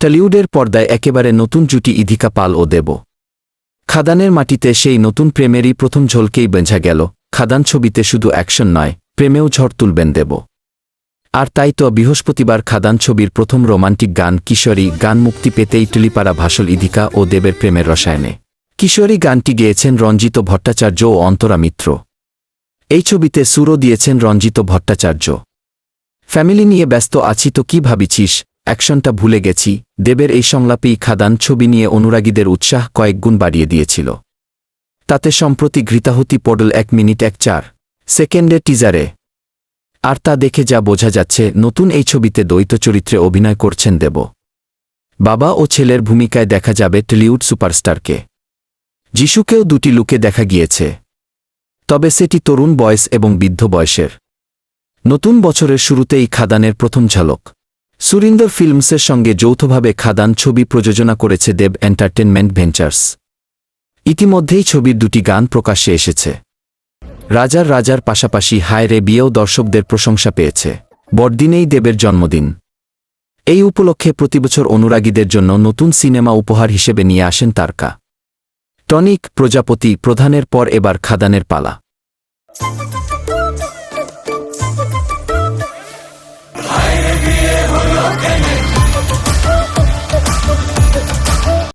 টলিউডের পর্দায় একেবারে নতুন জুটি ইধিকা পাল ও দেব। খাদানের মাটিতে সেই নতুন প্রেমেরই প্রথম ঝলকেই বেঁঝা গেল। খাদান ছবিতে শুধু অ্যাকশন নয়, প্রেমেও ঝড় তুলবেন দেব। আর তাই তো বৃহস্পতিবার খাদান ছবির প্রথম রোমান্টিক গান কিশোরী গান মুক্তি পেতেই টুলিপাড়া ভাসল ইধিকা ও দেবের প্রেমের রসায়নে। কিশোরী গানটি গেয়েছেন রঞ্জিত ভট্টাচার্য ও অন্তরা মিত্র। এই ছবিতে সুরও দিয়েছেন রঞ্জিত ভট্টাচার্য। ফ্যামিলি নিয়ে ব্যস্ত আছি তো কি ভাবিছিস? অ্যাকশনটা ভুলে গেছি। দেবের এই সংলাপেই খাদান ছবি নিয়ে অনুরাগীদের উৎসাহ কয়েকগুণ বাড়িয়ে দিয়েছিল। তাতে সম্প্রতি ঘৃতাহুতি পডল এক মিনিট এক চার সেকেন্ডে টিজারে। আর তা দেখে যা বোঝা যাচ্ছে, নতুন এই ছবিতে দ্বৈত চরিত্রে অভিনয় করছেন দেব। বাবা ও ছেলের ভূমিকায় দেখা যাবে টলিউড সুপারস্টারকে। যিশুকেও দুটি লুকে দেখা গিয়েছে। তবে সেটি তরুণ বয়স এবং বৃদ্ধ বয়সের। নতুন বছরের শুরুতেই খাদানের প্রথম ঝলক। সুরিন্দর ফিল্মসের সঙ্গে যৌথভাবে খাদান ছবি প্রযোজনা করেছে দেব এন্টারটেনমেন্ট ভেঞ্চার্স। ইতিমধ্যেই ছবির দুটি গান প্রকাশ্যে এসেছে। রাজার রাজার পাশাপাশি হায় রে বিয়েও দর্শকদের প্রশংসা পেয়েছে। বড়দিনেই দেবের জন্মদিন। এই উপলক্ষে প্রতিবছর অনুরাগীদের জন্য নতুন সিনেমা উপহার হিসেবে নিয়ে আসেন তারকা। টনিক প্রজাপতি প্রধানের পর এবার খাদানের পালা। Bye.